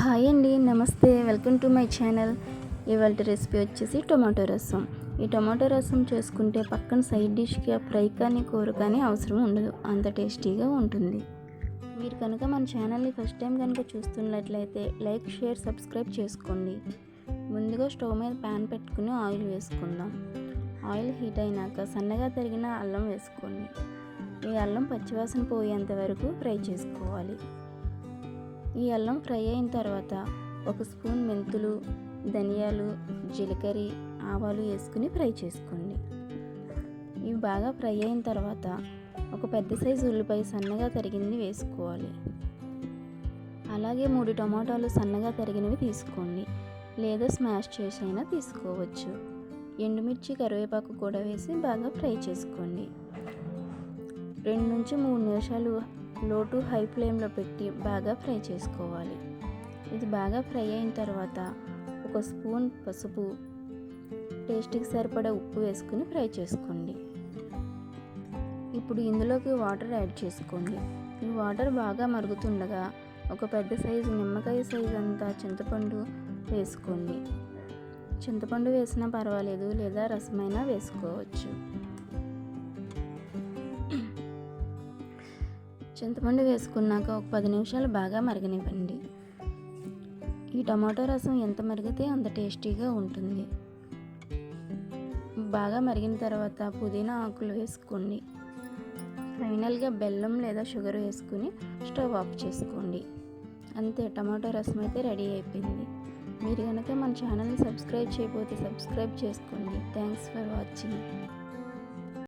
Hi అండి నమస్తే. Welcome to my channel. ఇవాళ రెసిపీ వచ్చేసి టొమాటో రసం. ఈ టొమాటో రసం చేసుకుంటే పక్కన సైడ్ డిష్గా ఫ్రై కానీ కూర కానీ అవసరం ఉండదు. అంత టేస్టీగా ఉంటుంది. మీరు కనుక మన ఛానల్ని ఫస్ట్ టైం కనుక చూస్తున్నట్లయితే లైక్ షేర్ సబ్స్క్రైబ్ చేసుకోండి. ముందుగా స్టవ్ మీద ప్యాన్ పెట్టుకుని ఆయిల్ వేసుకుందాం. ఆయిల్ హీట్ అయినాక సన్నగా తరిగిన అల్లం వేసుకోండి. ఈ అల్లం పచ్చివాసన పోయేంత వరకు ఫ్రై చేసుకోవాలి. ఈ అల్లం ఫ్రై అయిన తర్వాత ఒక స్పూన్ మెంతులు ధనియాలు జీలకర్ర ఆవాలు వేసుకుని ఫ్రై చేసుకోండి. ఇవి బాగా ఫ్రై అయిన తర్వాత ఒక పెద్ద సైజు ఉల్లిపాయ సన్నగా తరిగింది వేసుకోవాలి. అలాగే మూడు టమాటాలు సన్నగా తరిగినవి తీసుకోండి. లేదా స్మాష్ చేసైనా తీసుకోవచ్చు. ఎండుమిర్చి కరివేపాకు కూడా వేసి బాగా ఫ్రై చేసుకోండి. రెండు నుంచి మూడు నిమిషాలు లో టు హై ఫ్లేమ్లో పెట్టి బాగా ఫ్రై చేసుకోవాలి. ఇది బాగా ఫ్రై అయిన తర్వాత ఒక స్పూన్ పసుపు టేస్ట్కి సరిపడా ఉప్పు వేసుకుని ఫ్రై చేసుకోండి. ఇప్పుడు ఇందులోకి వాటర్ యాడ్ చేసుకోండి. ఈ వాటర్ బాగా మరుగుతుండగా ఒక పెద్ద సైజు నిమ్మకాయ సైజు అంతా చింతపండు వేసుకోండి. చింతపండు వేసినా పర్వాలేదు లేదా రసమైనా వేసుకోవచ్చు. చింతపండు వేసుకున్నాక ఒక పది నిమిషాలు బాగా మరగనివ్వండి. ఈ టమాటో రసం ఎంత మరిగితే అంత టేస్టీగా ఉంటుంది. బాగా మరిగిన తర్వాత పుదీనా ఆకులు వేసుకోండి. ఫైనల్గా బెల్లం లేదా షుగర్ వేసుకుని స్టవ్ ఆఫ్ చేసుకోండి. అంతే టమాటో రసం అయితే రెడీ అయిపోయింది. మీరు కనుక మన ఛానల్ని సబ్స్క్రైబ్ చేయకపోతే సబ్స్క్రైబ్ చేసుకోండి. Thanks for watching.